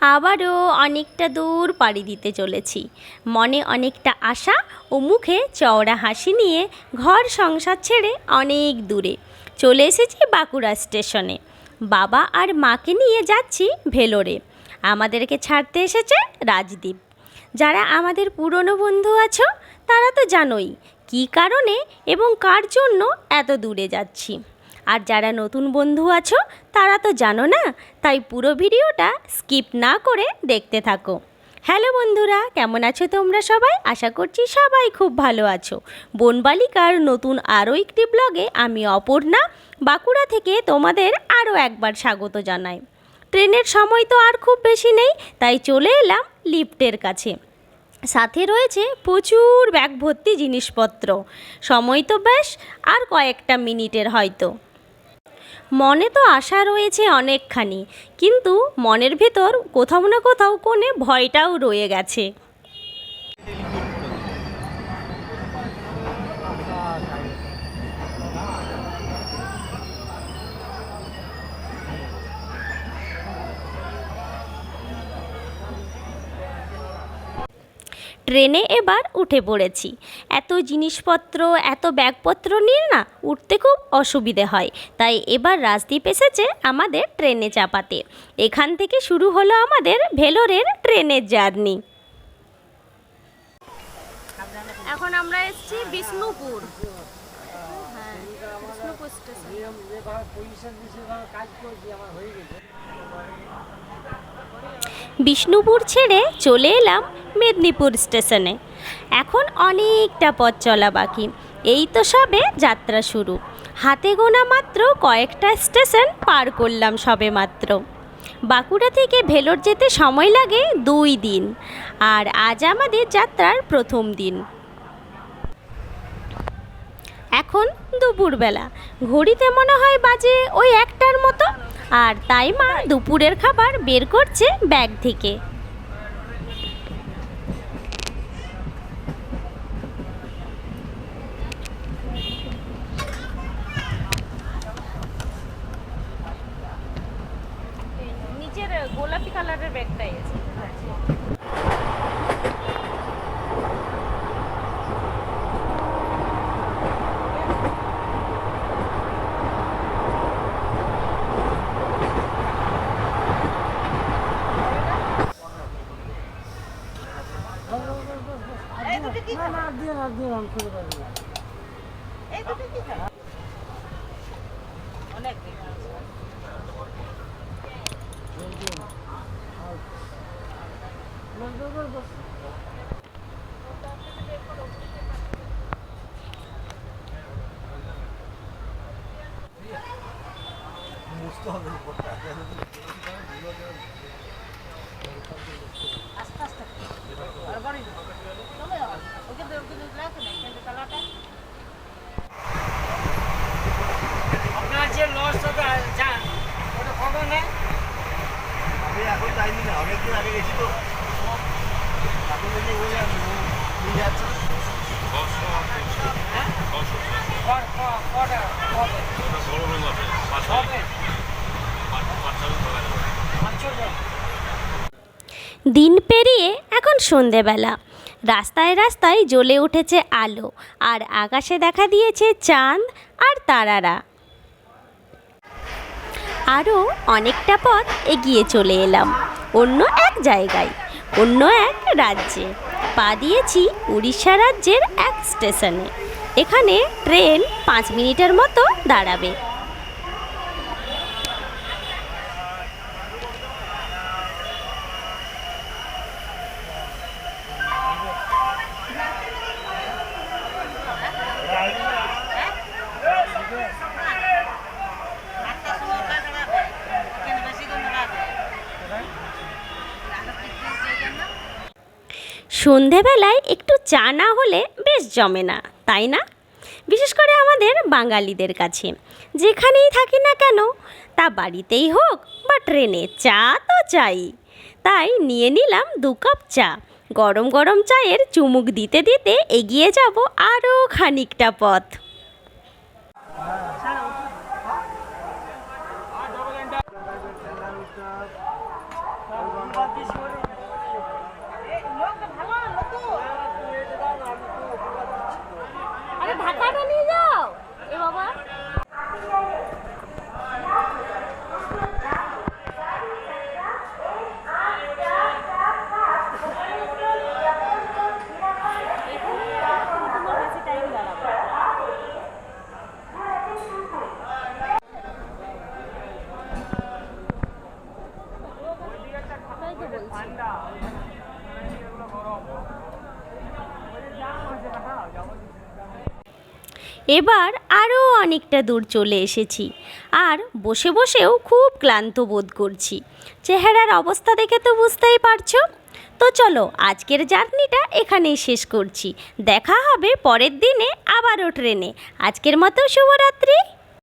আবারও অনেকটা দূর পাড়ি দিতে চলেছি। মনে অনেকটা আশা ও মুখে চওড়া হাসি নিয়ে ঘর সংসার ছেড়ে অনেক দূরে চলে এসেছি বাঁকুড়া স্টেশনে। বাবা আর মাকে নিয়ে যাচ্ছি ভেলোরে। আমাদেরকে ছাড়তে এসেছে রাজদীপ। যারা আমাদের পুরনো বন্ধু আছো, তারা তো জানোই কী কারণে এবং কার জন্য এত দূরে যাচ্ছি। আর যারা নতুন বন্ধু আছো, তারা তো জানো না, তাই পুরো ভিডিওটা স্কিপ না করে দেখতে থাকো। হ্যালো বন্ধুরা, কেমন আছো তোমরা সবাই? আশা করছি সবাই খুব ভালো আছো। বনবালিকার নতুন আরও একটি ব্লগে আমি অপর্ণা, বাঁকুড়া থেকে তোমাদের আরও একবার স্বাগত জানাই। ট্রেনের সময় তো আর খুব বেশি নেই, তাই চলে এলাম লিফটের কাছে। সাথে রয়েছে প্রচুর ব্যাগ ভর্তি জিনিসপত্র। সময় তো বেশ, আর কয়েকটা মিনিটের হয়তো। মনে তো আশা রয়েছে অনেকখানি, কিন্তু মনের ভেতর কোথাও না কোথাও কোণে ভয়টাও রয়ে গেছে। ট্রেনে এবার উঠে পড়েছি। এত জিনিসপত্র, এত ব্যাগপত্র নিয়ে না উঠতে খুব অসুবিধে হয়। তাই এবার রাজদ্বীপ এসেছে আমাদের ট্রেনে চাপাতে। এখান থেকে শুরু হলো আমাদের ভেলোরের ট্রেনের জার্নি। এখন আমরা এসেছি বিষ্ণুপুর। হ্যাঁ বিষ্ণুপুর স্টেশন। বিষ্ণুপুর ছেড়ে চলে এলাম মেদিনীপুর স্টেশনে। এখন অনেকটা পথ চলা বাকি। এই তো সবে যাত্রা শুরু। হাতে গোনা মাত্র কয়েকটা স্টেশন পার করলাম সবে মাত্র। বাঁকুড়া থেকে ভেলোর যেতে সময় লাগে দুই দিন। আর আজ আমাদের যাত্রার প্রথম দিন। এখন দুপুরবেলা। ঘড়িতে মনে হয় বাজে ওই একটার মতো। আর তাই মা দুপুরের খাবার বের করছে ব্যাগ থেকে। গোলাপি কালারের ব্যাগটাই আছে। না না দিন আর দিন আমি পারব না। বস, বস, বস, বস। আপনার দিন পেরিয়ে এখন সন্ধেবেলা। রাস্তায় রাস্তায় জ্বলে উঠেছে আলো, আর আকাশে দেখা দিয়েছে চাঁদ আর তারারা। আরও অনেকটা পথ এগিয়ে চলে এলাম। অন্য এক জায়গায়, অন্য এক রাজ্যে। পা দিয়েছি উড়িষ্যা রাজ্যের এক স্টেশনে। এখানে ট্রেন পাঁচ মিনিটের মতো দাঁড়াবে। সন্ধেবেলায় একটু চা না হলে বেশ জমে না তাই না বিশেষ করে আমাদের বাঙালিদের কাছে যেখানেই থাকি না কেন তা বাড়িতেই হোক বা ট্রেনে চা তো চাই তাই নিয়ে নিলাম দু কাপ চা গরম গরম চায়ের চুমুক দিতে দিতে এগিয়ে যাব আরও খানিকটা পথ ঢাকাটা নিয়ে যাও এ বাবা এবার আরও অনেকটা দূর চলে এসেছি। আর বসে বসেও খুব ক্লান্ত বোধ করছি। চেহারার অবস্থা দেখে তো বুঝতেই পারছ? তো চলো, আজকের জার্নিটা এখানেই শেষ করছি। দেখা হবে পরের দিনে আবারও ট্রেনে। আজকের মতো শুভরাত্রি।